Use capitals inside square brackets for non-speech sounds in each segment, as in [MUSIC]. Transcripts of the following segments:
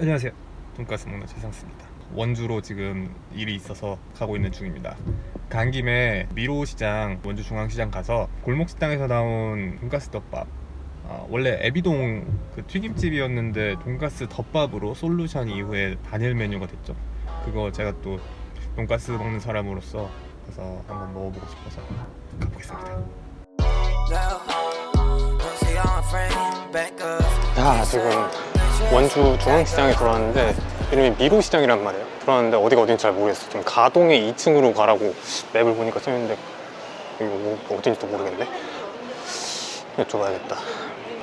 안녕하세요. 돈가스 먹는 최상수입니다. 원주로 지금 일이 있어서 가고 있는 중입니다. 간 김에 미로 시장, 원주 중앙시장 가서 골목 식당에서 나온 돈가스 덮밥. 아, 원래 애비동 그 튀김집이었는데 돈가스 덮밥으로 솔루션 이후에 단일 메뉴가 됐죠. 그거 제가 또 돈가스 먹는 사람으로서 가서 한번 먹어보고 싶어서 가보겠습니다. 야 지금 원주 중앙시장에 들어왔는데 이름이 미로시장이란 말이에요 들어왔는데 어디가 어딘지 잘 모르겠어 좀 가동에 2층으로 가라고 맵을 보니까 써있는데 이거 뭐 어딘지 또 모르겠네 여쭤봐야겠다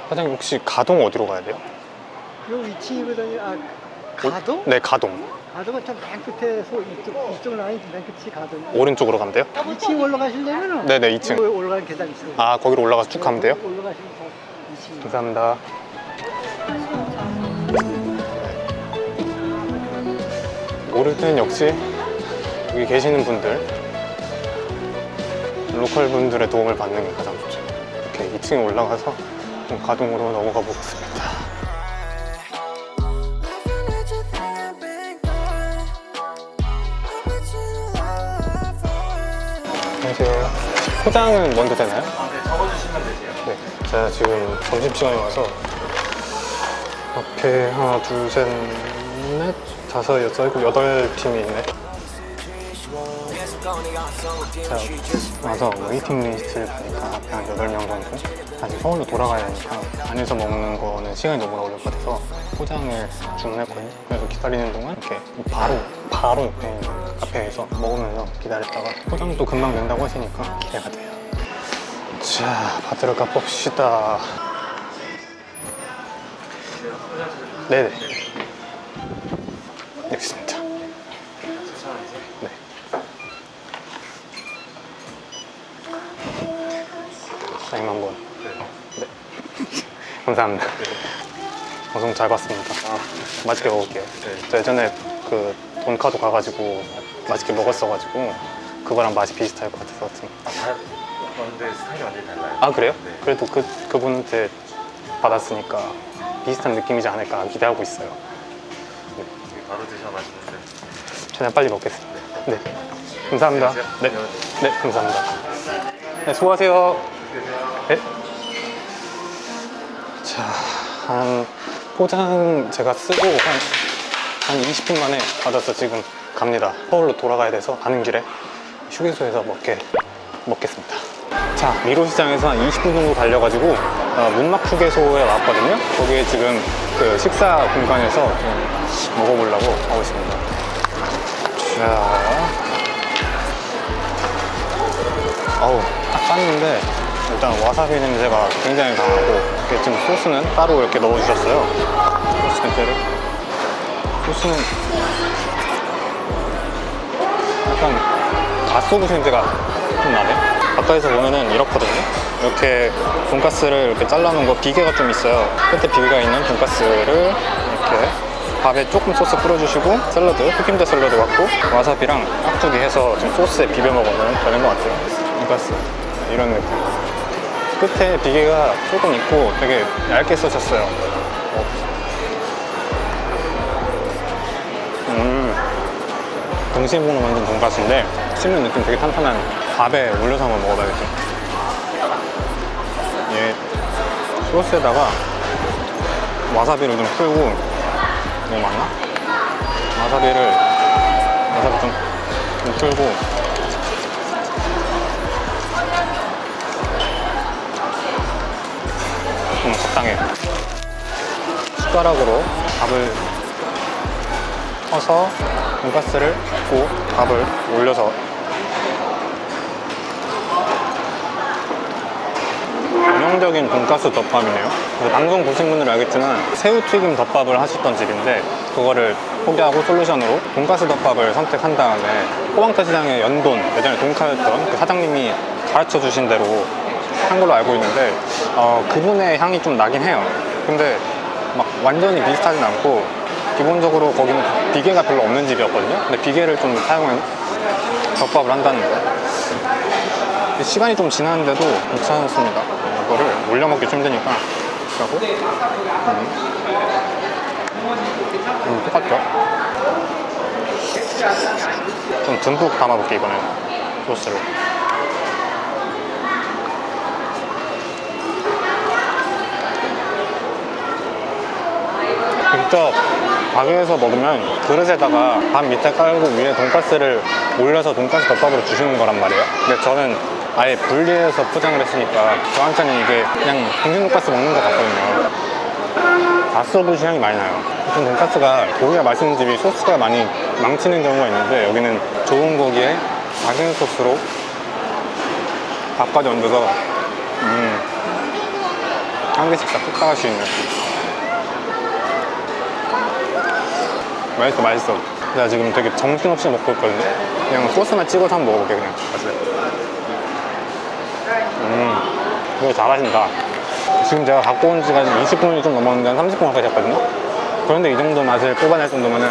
사장님 혹시 가동 어디로 가야 돼요? 요 위치거든요. 아, 가동? 네 가동 가동은 좀맨 끝에서 이쪽, 이쪽 라인 맨 끝이 가동. 오른쪽으로 가면 돼요? 2층 올라가시려면은 네네 2층 여기 올라가는 계단 있어요. 아 거기로 올라가서 쭉 가면 돼요? 올라가시면 다 2층. 감사합니다 모를 때는 역시 여기 계시는 분들 로컬 분들의 도움을 받는 게 가장 좋죠 이렇게 2층에 올라가서 좀 가동으로 넘어가 보겠습니다 안녕하세요 포장은 먼저 되나요? 네, 적어주시면 되세요. 네, 제가 지금 점심시간에 와서 앞에 하나, 둘, 셋, 넷, 다섯, 여섯, 일곱, 여덟 팀이 있네. 자, 와서 웨이팅 리스트를 보니까 한 여덟 명 정도? 다시 서울로 돌아가야 하니까 안에서 먹는 거는 시간이 너무 오래 같아서 포장을 주문했거든요. 그래서 기다리는 동안 이렇게 바로, 바로 옆에 카페에서 먹으면서 기다렸다가 포장도 금방 된다고 하시니까 기대가 돼요. 자, 받으러 가봅시다. 네네. 여기 있습니다. 네. 사인 한번. 네. [LAUGHS] 감사합니다. 방송 잘 봤습니다. 맛있게 먹을게요. 저 예전에 그 돈카도 가가지고 맛있게 먹었어가지고 그거랑 맛이 비슷할 것 같아서 좀 그런데 스타일이 완전히 달라요. 아 그래요? 네. 그래도 그 그분한테 받았으니까 비슷한 느낌이지 않을까 기대하고 있어요. 바로 드셔 맛있는데. 최대한 빨리 먹겠습니다. 네, 감사합니다. 네, 네 감사합니다. 네, 수고하세요. 네. 자, 한 포장 제가 쓰고 한, 한 20분 만에 받아서 지금 갑니다. 서울로 돌아가야 돼서 가는 길에 휴게소에서 먹게 먹겠습니다. 자, 미로시장에서 한 20분 정도 달려가지고 어, 문막 휴게소에 왔거든요. 거기에 지금 그 식사 공간에서 좀 먹어보려고 하고 있습니다. 자, 어우, 딱 땄는데 일단 와사비 냄새가 굉장히 강하고 이게 지금 소스는 따로 이렇게 넣어주셨어요. 소스 냄새를. 소스는 약간 갓소스 냄새가 좀 나네. 가까이서 보면은 이렇거든요. 이렇게 돈가스를 이렇게 잘라놓은 거 비계가 좀 있어요. 끝에 비계가 있는 돈가스를 이렇게 밥에 조금 소스 뿌려주시고 샐러드, 흑임자 샐러드 갖고 와사비랑 깍두기 해서 좀 소스에 비벼 먹으면 되는 것 같아요. 돈가스 이런 느낌. 끝에 비계가 조금 있고 되게 얇게 써졌어요. 어. 음. 등심으로 만든 돈가스인데 씹는 느낌 되게 탄탄한 밥에 올려서 한번 먹어봐야겠죠 얘 소스에다가 와사비를 좀 풀고 이거 맞나? 와사비를 와사비 좀, 좀 풀고 좀 적당해요 숟가락으로 밥을 퍼서 돈가스를 붓고 밥을 올려서 전형적인 돈가스 덮밥이네요. 방송 보신 분들은 알겠지만 새우튀김 덮밥을 하셨던 집인데 그거를 포기하고 솔루션으로 돈가스 덮밥을 선택한 다음에 호황타 시장의 연돈 예전에 돈카였던 그 사장님이 가르쳐 주신 대로 한 걸로 알고 있는데 어, 그분의 향이 좀 나긴 해요. 근데 막 완전히 비슷하진 않고 기본적으로 거기는 비계가 별로 없는 집이었거든요. 근데 비계를 좀 사용한 덮밥을 한다는 거. 근데 시간이 좀 지났는데도 괜찮습니다. 이거를 올려 먹기 좀 힘드니까. 그리고 음. 음, 똑같죠? 좀 듬뿍 담아볼게 이번엔 소스를 직접 가게에서 먹으면 그릇에다가 밥 밑에 깔고 위에 돈가스를 올려서 돈가스 덮밥으로 주시는 거란 말이에요 근데 저는 아예 분리해서 포장을 했으니까 저한테는 이게 그냥 공중 돈가스 먹는 것 같거든요. 가스오브시 향이 많이 나요. 보통 돈가스가 고기가 맛있는 집이 소스가 많이 망치는 경우가 있는데 여기는 좋은 고기에 작은 소스로 밥까지 얹어서 음, 한 개씩 싹 뚝딱할 수 있는. 맛있어 맛있어. 나 지금 되게 정신없이 먹고 있거든요. 그냥 소스만 찍어서 한번 먹어볼게 그냥. 맛있어 음 이거 잘하신다 지금 제가 갖고 온 지가 20분이 좀 넘었는데 한 30분 가까이 됐거든요. 그런데 이 정도 맛을 뽑아낼 정도면은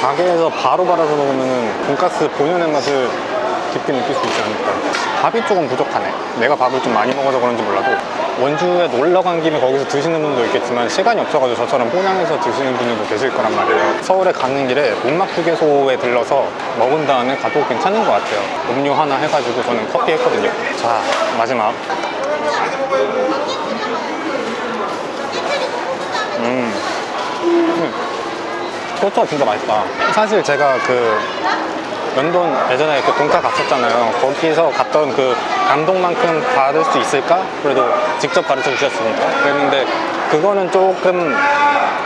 가게에서 바로 받아서 먹으면은 돈가스 본연의 맛을 깊게 느낄 수 있지 않을까. 밥이 조금 부족하네. 내가 밥을 좀 많이 먹어서 그런지 몰라도 원주에 놀러 간 김에 거기서 드시는 분도 있겠지만 시간이 없어가지고 저처럼 포장해서 드시는 분들도 계실 거란 말이에요. 서울에 가는 길에 문막휴게소에 들러서 먹은 다음에 가도 괜찮은 것 같아요. 음료 하나 해가지고 저는 커피 했거든요. 자 마지막 음. 음. 소스가 진짜 맛있다. 사실 제가 그 연돈 예전에 그 돈가 갔었잖아요. 거기서 갔던 그 감동만큼 받을 수 있을까? 그래도 직접 가르쳐 주셨으니까. 그랬는데 그거는 조금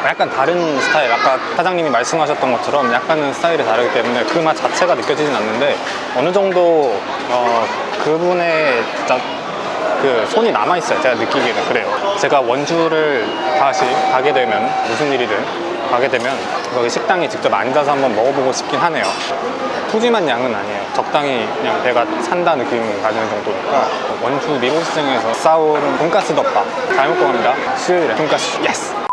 약간 다른 스타일. 아까 사장님이 말씀하셨던 것처럼 약간은 스타일이 다르기 때문에 그 맛 자체가 느껴지진 않는데 어느 정도 어, 그분의 진짜 그 손이 남아 있어요. 제가 느끼기에는 그래요. 제가 원주를 다시 가게 되면 무슨 일이든 가게 되면 거기 식당에 직접 앉아서 한번 먹어보고 싶긴 하네요. 푸짐한 양은 아니에요. 적당히 그냥 배가 찬다 느낌을 가지는 정도니까 원주 미로시장에서 싸운 돈가스 덮밥 잘 먹고 갑니다. 수요일에 돈가스 예스.